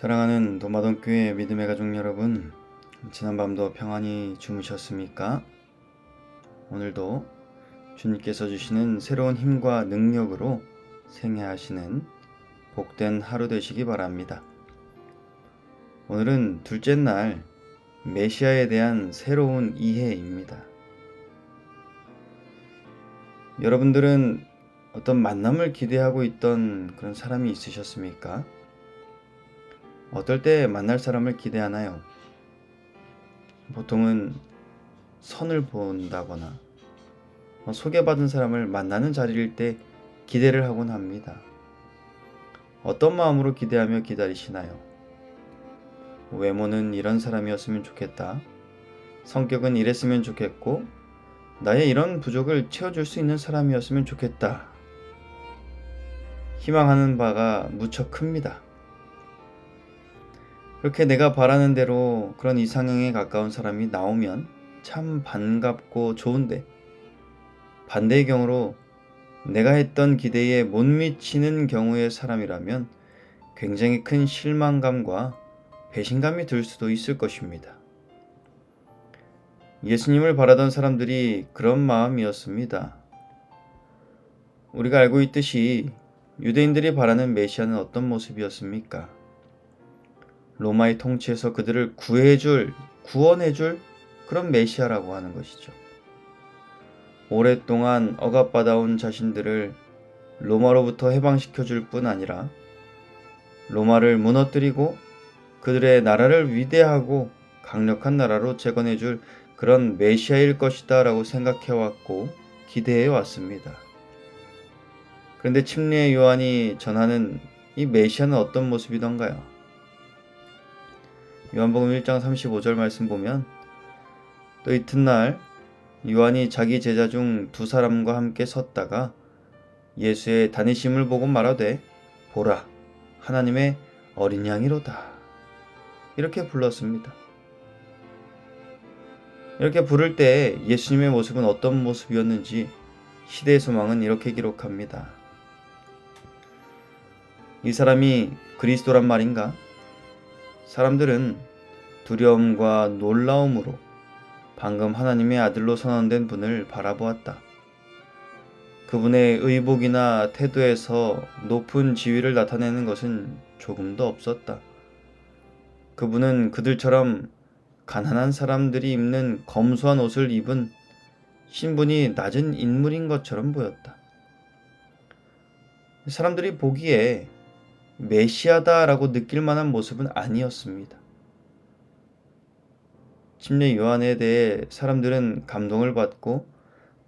사랑하는 도마동교회 믿음의 가족 여러분, 지난밤도 평안히 주무셨습니까? 오늘도 주님께서 주시는 새로운 힘과 능력으로 생애하시는 복된 하루 되시기 바랍니다. 오늘은 둘째 날 메시아에 대한 새로운 이해입니다. 여러분들은 어떤 만남을 기대하고 있던 그런 사람이 있으셨습니까? 어떨 때 만날 사람을 기대하나요? 보통은 선을 본다거나 뭐 소개받은 사람을 만나는 자리일 때 기대를 하곤 합니다. 어떤 마음으로 기대하며 기다리시나요? 외모는 이런 사람이었으면 좋겠다. 성격은 이랬으면 좋겠고, 나의 이런 부족을 채워줄 수 있는 사람이었으면 좋겠다. 희망하는 바가 무척 큽니다. 그렇게 내가 바라는 대로 그런 이상형에 가까운 사람이 나오면 참 반갑고 좋은데 반대의 경우로 내가 했던 기대에 못 미치는 경우의 사람이라면 굉장히 큰 실망감과 배신감이 들 수도 있을 것입니다. 예수님을 바라던 사람들이 그런 마음이었습니다. 우리가 알고 있듯이 유대인들이 바라는 메시아는 어떤 모습이었습니까? 로마의 통치에서 그들을 구해줄, 구원해줄 그런 메시아라고 하는 것이죠. 오랫동안 억압받아온 자신들을 로마로부터 해방시켜줄 뿐 아니라 로마를 무너뜨리고 그들의 나라를 위대하고 강력한 나라로 재건해줄 그런 메시아일 것이다 라고 생각해왔고 기대해 왔습니다. 그런데 침례 요한이 전하는 이 메시아는 어떤 모습이던가요? 요한복음 1장 35절 말씀 보면 또 이튿날 요한이 자기 제자 중 두 사람과 함께 섰다가 예수의 다니심을 보고 말하되 보라 하나님의 어린 양이로다 이렇게 불렀습니다. 이렇게 부를 때 예수님의 모습은 어떤 모습이었는지 시대의 소망은 이렇게 기록합니다. 이 사람이 그리스도란 말인가? 사람들은 두려움과 놀라움으로 방금 하나님의 아들로 선언된 분을 바라보았다. 그분의 의복이나 태도에서 높은 지위를 나타내는 것은 조금도 없었다. 그분은 그들처럼 가난한 사람들이 입는 검소한 옷을 입은 신분이 낮은 인물인 것처럼 보였다. 사람들이 보기에 메시아다라고 느낄 만한 모습은 아니었습니다. 침례 요한에 대해 사람들은 감동을 받고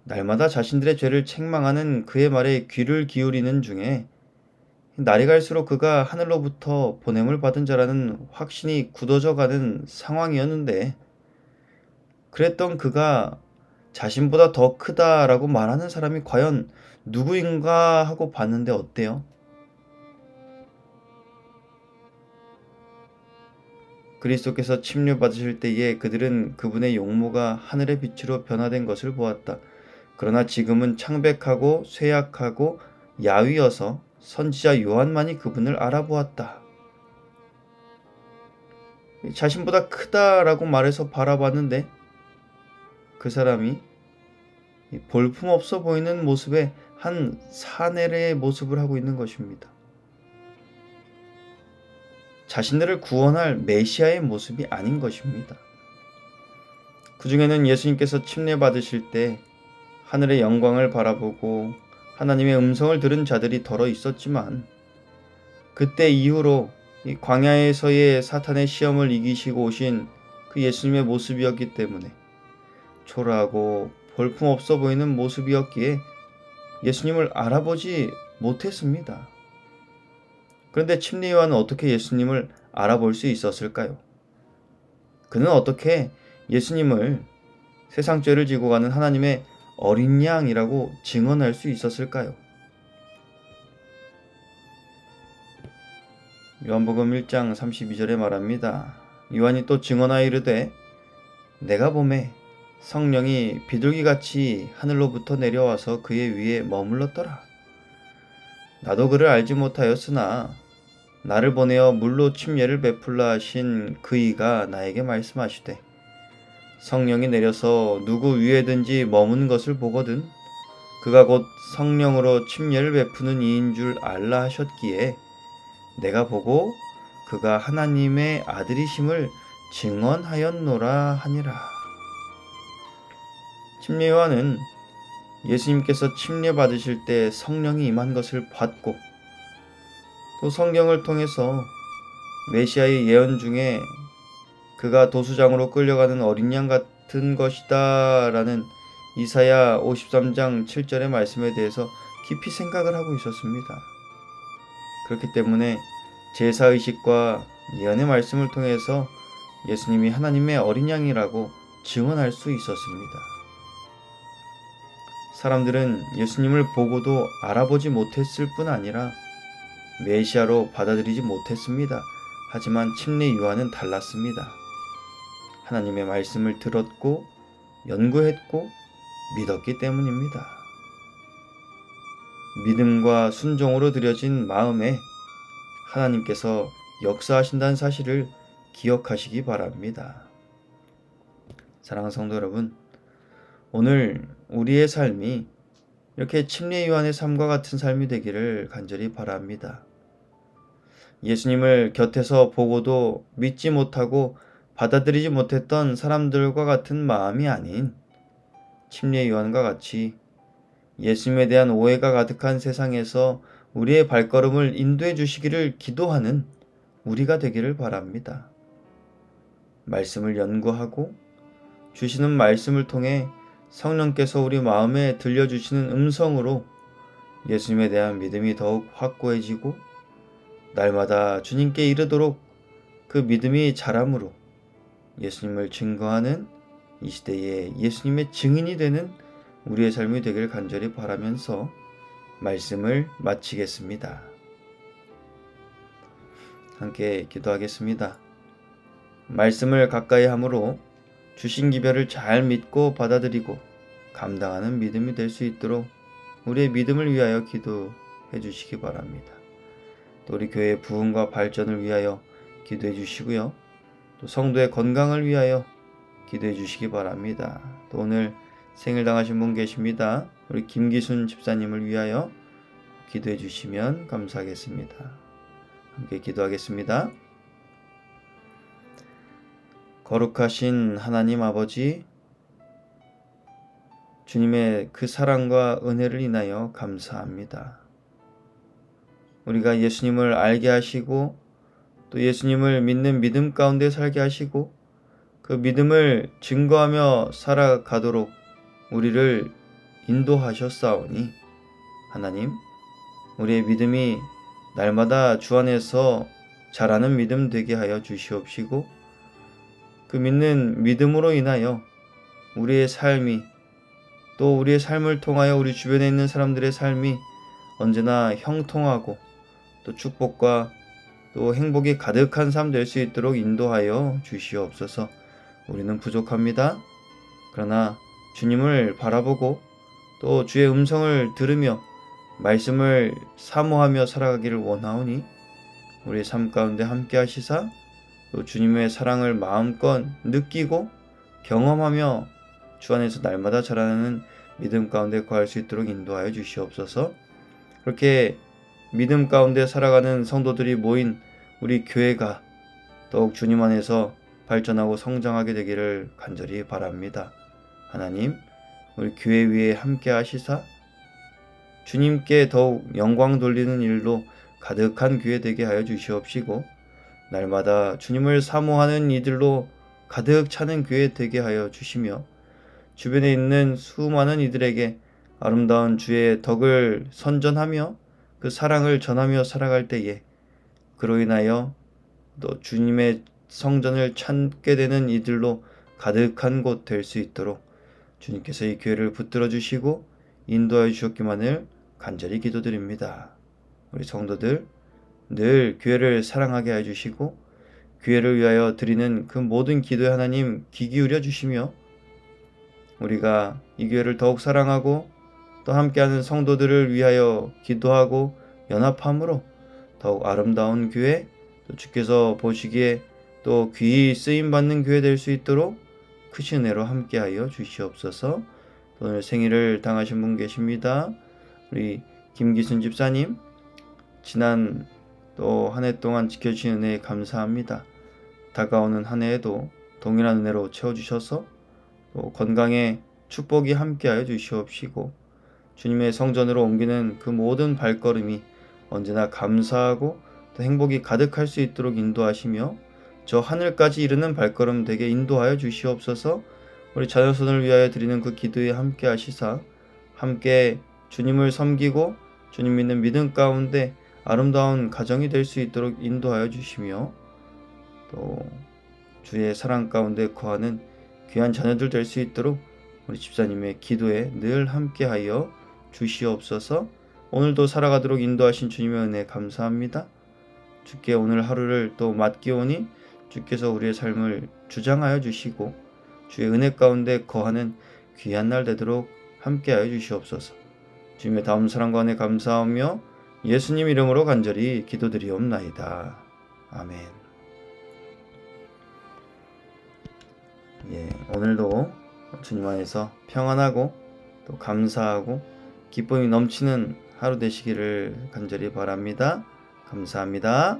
날마다 자신들의 죄를 책망하는 그의 말에 귀를 기울이는 중에 날이 갈수록 그가 하늘로부터 보냄을 받은 자라는 확신이 굳어져 가는 상황이었는데 그랬던 그가 자신보다 더 크다라고 말하는 사람이 과연 누구인가 하고 봤는데 어때요? 그리스도께서 침례받으실 때에 그들은 그분의 용모가 하늘의 빛으로 변화된 것을 보았다. 그러나 지금은 창백하고 쇠약하고 야위어서 선지자 요한만이 그분을 알아보았다. 자신보다 크다라고 말해서 바라봤는데 그 사람이 볼품없어 보이는 모습의 한 사내의 모습을 하고 있는 것입니다. 자신들을 구원할 메시아의 모습이 아닌 것입니다. 그 중에는 예수님께서 침례 받으실 때 하늘의 영광을 바라보고 하나님의 음성을 들은 자들이 덜어 있었지만 그때 이후로 이 광야에서의 사탄의 시험을 이기시고 오신 그 예수님의 모습이었기 때문에 초라하고 볼품없어 보이는 모습이었기에 예수님을 알아보지 못했습니다. 그런데 침례 요한은 어떻게 예수님을 알아볼 수 있었을까요? 그는 어떻게 예수님을 세상 죄를 지고 가는 하나님의 어린 양이라고 증언할 수 있었을까요? 요한복음 1장 32절에 말합니다. 요한이 또 증언하여 이르되 내가 봄에 성령이 비둘기같이 하늘로부터 내려와서 그의 위에 머물렀더라. 나도 그를 알지 못하였으나 나를 보내어 물로 침례를 베풀라 하신 그이가 나에게 말씀하시되 성령이 내려서 누구 위에든지 머문 것을 보거든 그가 곧 성령으로 침례를 베푸는 이인 줄 알라 하셨기에 내가 보고 그가 하나님의 아들이심을 증언하였노라 하니라. 침례 요한은 예수님께서 침례 받으실 때 성령이 임한 것을 봤고 또 성경을 통해서 메시아의 예언 중에 그가 도수장으로 끌려가는 어린 양 같은 것이다 라는 이사야 53장 7절의 말씀에 대해서 깊이 생각을 하고 있었습니다. 그렇기 때문에 제사 의식과 예언의 말씀을 통해서 예수님이 하나님의 어린 양이라고 증언할 수 있었습니다. 사람들은 예수님을 보고도 알아보지 못했을 뿐 아니라 메시아로 받아들이지 못했습니다. 하지만 침례 요한은 달랐습니다. 하나님의 말씀을 들었고 연구했고 믿었기 때문입니다. 믿음과 순종으로 드려진 마음에 하나님께서 역사하신다는 사실을 기억하시기 바랍니다. 사랑하는 성도 여러분, 오늘 우리의 삶이 이렇게 침례 요한의 삶과 같은 삶이 되기를 간절히 바랍니다. 예수님을 곁에서 보고도 믿지 못하고 받아들이지 못했던 사람들과 같은 마음이 아닌 침례 요한과 같이 예수님에 대한 오해가 가득한 세상에서 우리의 발걸음을 인도해 주시기를 기도하는 우리가 되기를 바랍니다. 말씀을 연구하고 주시는 말씀을 통해 성령께서 우리 마음에 들려주시는 음성으로 예수님에 대한 믿음이 더욱 확고해지고 날마다 주님께 이르도록 그 믿음이 자람으로 예수님을 증거하는 이 시대에 예수님의 증인이 되는 우리의 삶이 되길 간절히 바라면서 말씀을 마치겠습니다. 함께 기도하겠습니다. 말씀을 가까이 함으로 주신 기별을 잘 믿고 받아들이고 감당하는 믿음이 될 수 있도록 우리의 믿음을 위하여 기도해 주시기 바랍니다. 또 우리 교회의 부흥과 발전을 위하여 기도해 주시고요. 또 성도의 건강을 위하여 기도해 주시기 바랍니다. 또 오늘 생일 당하신 분 계십니다. 우리 김기순 집사님을 위하여 기도해 주시면 감사하겠습니다. 함께 기도하겠습니다. 거룩하신 하나님 아버지, 주님의 그 사랑과 은혜를 인하여 감사합니다. 우리가 예수님을 알게 하시고 또 예수님을 믿는 믿음 가운데 살게 하시고 그 믿음을 증거하며 살아가도록 우리를 인도하셨사오니 하나님 우리의 믿음이 날마다 주 안에서 자라는 믿음 되게 하여 주시옵시고 그 믿는 믿음으로 인하여 우리의 삶이 또 우리의 삶을 통하여 우리 주변에 있는 사람들의 삶이 언제나 형통하고 또 축복과 또 행복이 가득한 삶 될 수 있도록 인도하여 주시옵소서. 우리는 부족합니다. 그러나 주님을 바라보고 또 주의 음성을 들으며 말씀을 사모하며 살아가기를 원하오니 우리의 삶 가운데 함께 하시사 또 주님의 사랑을 마음껏 느끼고 경험하며 주 안에서 날마다 자라나는 믿음 가운데 거할 수 있도록 인도하여 주시옵소서. 그렇게 믿음 가운데 살아가는 성도들이 모인 우리 교회가 더욱 주님 안에서 발전하고 성장하게 되기를 간절히 바랍니다. 하나님, 우리 교회 위에 함께 하시사 주님께 더욱 영광 돌리는 일로 가득한 교회 되게 하여 주시옵시고 날마다 주님을 사모하는 이들로 가득 차는 교회 되게 하여 주시며 주변에 있는 수많은 이들에게 아름다운 주의 덕을 선전하며 그 사랑을 전하며 살아갈 때에 그로 인하여 또 주님의 성전을 찾게 되는 이들로 가득한 곳 될 수 있도록 주님께서 이 교회를 붙들어 주시고 인도하여 주셨기만을 간절히 기도드립니다. 우리 성도들 늘 교회를 사랑하게 해 주시고 교회를 위하여 드리는 그 모든 기도에 하나님 귀 기울여 주시며 우리가 이 교회를 더욱 사랑하고 또 함께하는 성도들을 위하여 기도하고 연합함으로 더욱 아름다운 교회, 또 주께서 보시기에 또 귀히 쓰임 받는 교회 될 수 있도록 크신 은혜로 함께하여 주시옵소서. 또 오늘 생일을 당하신 분 계십니다. 우리 김기순 집사님 지난 또 한 해 동안 지켜주신 은혜에 감사합니다. 다가오는 한 해에도 동일한 은혜로 채워주셔서 또 건강에 축복이 함께하여 주시옵시고 주님의 성전으로 옮기는 그 모든 발걸음이 언제나 감사하고 또 행복이 가득할 수 있도록 인도하시며 저 하늘까지 이르는 발걸음 되게 인도하여 주시옵소서. 우리 자녀손을 위하여 드리는 그 기도에 함께 하시사 함께 주님을 섬기고 주님 믿는 믿음 가운데 아름다운 가정이 될 수 있도록 인도하여 주시며 또 주의 사랑 가운데 거하는 귀한 자녀들 될 수 있도록 우리 집사님의 기도에 늘 함께하여 주시옵소서. 오늘도 살아가도록 인도하신 주님의 은혜 감사합니다. 주께 오늘 하루를 또 맡기오니 주께서 우리의 삶을 주장하여 주시고 주의 은혜 가운데 거하는 귀한 날 되도록 함께하여 주시옵소서. 주님의 다음 사랑과 은혜 감사하며 예수님 이름으로 간절히 기도드리옵나이다. 아멘. 예, 오늘도 주님 안에서 평안하고 또 감사하고 기쁨이 넘치는 하루 되시기를 간절히 바랍니다. 감사합니다.